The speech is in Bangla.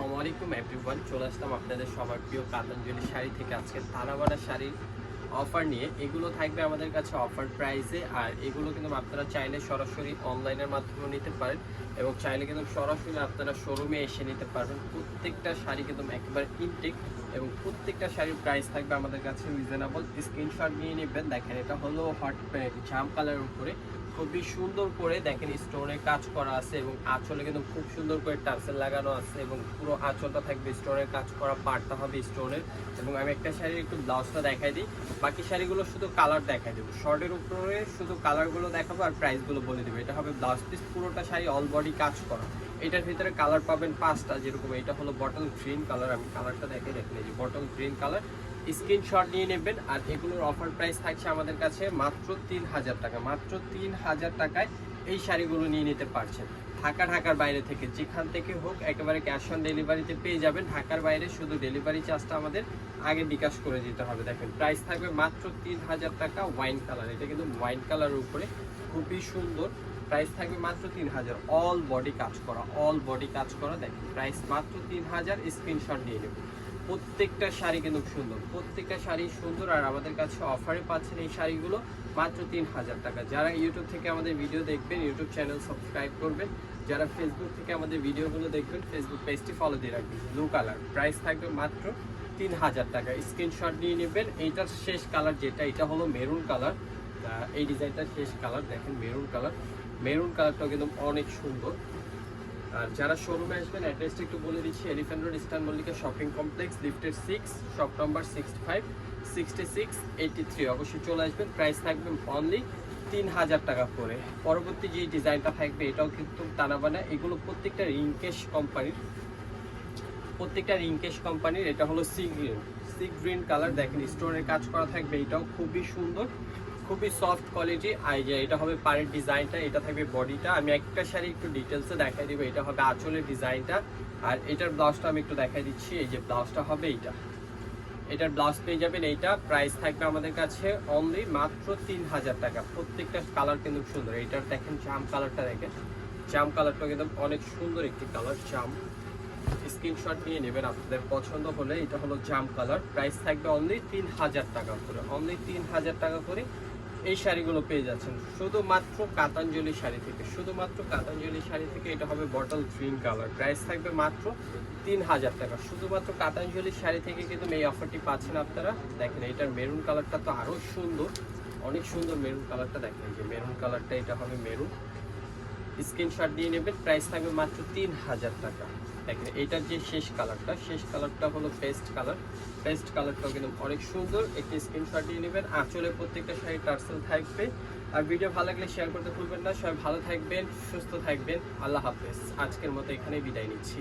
আসসালামু আলাইকুম এভরিওয়ান চলে আসলাম আপনাদের সবার প্রিয় কাতাঞ্জলি শাড়ি থেকে আজকে তারাবাড়া শাড়ির অফার নিয়ে। এগুলো থাকবে আমাদের কাছে অফার প্রাইসে, আর এগুলো কিন্তু আপনারা চাইলে সরাসরি অনলাইনের মাধ্যমে নিতে পারেন এবং চাইলে কিন্তু সরাসরি আপনারা শোরুমে এসে নিতে পারবেন। প্রত্যেকটা শাড়ি কিন্তু একেবারে ইনটেক এবং প্রত্যেকটা শাড়ির প্রাইস থাকবে আমাদের কাছে রিজনেবল স্ক্রিনশট নিয়ে নেবেন, দেখেন এটা হলো হট জাম কালারের উপরে। খুবই সুন্দর করে দেখেন স্টোনে কাজ করা আছে এবং আঁচলে কিন্তু খুব সুন্দর করে টার্সেল লাগানো আছে এবং পুরো আঁচলটা থাকবে স্টোনের কাজ করা পার্টটা হবে স্টোনের এবং আমি একটা শাড়ির একটু ব্লাউজটা দেখাই দিই। বাকি শাড়িগুলো শুধু কালার দেখাই দেবো। শর্টের উপরে শুধু কালারগুলো দেখাবো আর প্রাইসগুলো বলে দেবো। এটা হবে ব্লাউজ পিস পুরোটা শাড়ি অল বডি কাজ করা। এটার ভিতরে কালার পাবেন পাঁচটা, যেরকম এটা হলো বটল গ্রিন কালার আমি কালারটা দেখে এই যে বটল গ্রিন কালার স্ক্রিনশট নিয়ে নেবেন, আর এগুলোর অফার প্রাইস থাকছে আমাদের কাছে মাত্র তিন হাজার টাকা। মাত্র তিন হাজার টাকায় এই শাড়িগুলো নিয়ে নিতে পারছেন। ঢাকা, ঢাকার বাইরে থেকে যেখান থেকে হোক, একেবারে ক্যাশ অন ডেলিভারিতে পেয়ে যাবেন। ঢাকার বাইরে শুধু ডেলিভারি চার্জটা আমাদের আগে বিকাশ করে দিতে হবে। দেখেন প্রাইস থাকবে মাত্র তিন হাজার টাকা ওয়াইন কালার এটা কিন্তু ওয়াইন কালারের উপরে খুবই সুন্দর প্রাইস থাকবে মাত্র তিন হাজার অল বডি কাজ করা অল বডি কাজ করা দেখেন প্রাইস মাত্র তিন হাজার স্ক্রিনশট নিয়ে নেবেন প্রত্যেকটা শাড়ি কিন্তু সুন্দর, প্রত্যেকটা শাড়ি সুন্দর, আর আমাদের কাছে অফারে পাচ্ছেন এই শাড়িগুলো মাত্র তিন হাজার টাকা। যারা ইউটিউব থেকে আমাদের ভিডিও দেখবেন ইউটিউব চ্যানেল সাবস্ক্রাইব করবেন, যারা ফেসবুক থেকে আমাদের ভিডিওগুলো দেখবেন ফেসবুক পেজটি ফলো দিয়ে রাখবেন। ব্লু কালার প্রাইস থাকবে মাত্র তিন হাজার টাকা। স্ক্রিনশট নিয়ে নেবেন, এইটার শেষ কালার যেটা, এটা হলো মেরুন কালার এই ডিজাইনটার শেষ কালার, দেখেন মেরুন কালার। মেরুন কালারটাও কিন্তু অনেক সুন্দর। আর যারা শোরুমে আসবেন অ্যাড্রেসটা একটু বলে দিচ্ছি elephant road eastern Mallika shopping complex lifted six shop number sixty five sixty six eighty three অবশ্যই চলে আসবেন প্রাইস থাকবে অনলি তিন হাজার টাকা করে। পরবর্তী যে ডিজাইনটা থাকবে, এটাও কিন্তু টানাবানা। এগুলো প্রত্যেকটা রিঙ্কেশ কোম্পানির প্রত্যেকটা রিঙ্কেশ কোম্পানির এটা হলো sea green sea green colour দেখেন স্টোনের কাজ করা থাকবে, এটাও খুবই সুন্দর। খুবই সফট কোয়ালিটি আর যে এটা হবে পাড়ের ডিজাইনটা এটা থাকবে বডিটা আমি একটা শাড়ি একটু ডিটেলসে দেখাই দিব। এটা হবে আঁচলের ডিজাইনটা আর এটার ব্লাউজটা আমি একটু দেখাই দিচ্ছি। এই যে ব্লাউজটা হবে এইটা। এটার ব্লাউজ পেয়ে যাবেন এইটা। প্রাইস থাকবে আমাদের কাছে অনলি মাত্র তিন হাজার টাকা। প্রত্যেকটা কালার কিন্তু সুন্দর। এইটার দেখেন জাম কালারটা দেখেন। জাম কালারটা কিন্তু অনেক সুন্দর একটি কালার জাম স্ক্রিনশট নিয়ে নেবেন আপনাদের পছন্দ হলে। এটা হলো জাম কালার প্রাইস থাকবে অনলি তিন হাজার টাকা করে। অনলি তিন হাজার টাকা করে এই শাড়িগুলো পেয়ে যাচ্ছেন। শুধুমাত্র কাতাঞ্জলি শাড়ি থেকে, শুধুমাত্র কাতাঞ্জলি শাড়ি থেকে এটা হবে বটল গ্রিন কালার প্রাইস থাকবে মাত্র তিন হাজার টাকা। শুধুমাত্র কাতাঞ্জলি শাড়ি থেকে কিন্তু এই অফারটি পাচ্ছেন আপনারা। দেখেন এটার মেরুন কালারটা তো আরও সুন্দর, অনেক সুন্দর মেরুন কালারটা দেখেন যে মেরুন কালারটা এটা হবে মেরুন স্ক্রিনশট দিয়ে নেবেন প্রাইস থাকবে মাত্র তিন হাজার টাকা। দেখেন, এটার যে শেষ কালারটা শেষ কালারটা হলো পেস্ট কালার পেস্ট কালারটাও কিন্তু অনেক সুন্দর। একটি স্ক্রিনশট দিয়ে নেবেন। আঁচলে প্রত্যেকটা শাড়ি টার্সেল থাকবে। আর ভিডিও ভালো লাগলে শেয়ার করতে ভুলবেন না। সবাই ভালো থাকবেন, সুস্থ থাকবেন। আল্লাহ হাফেজ। আজকের মতো এখানেই বিদায় নিচ্ছি।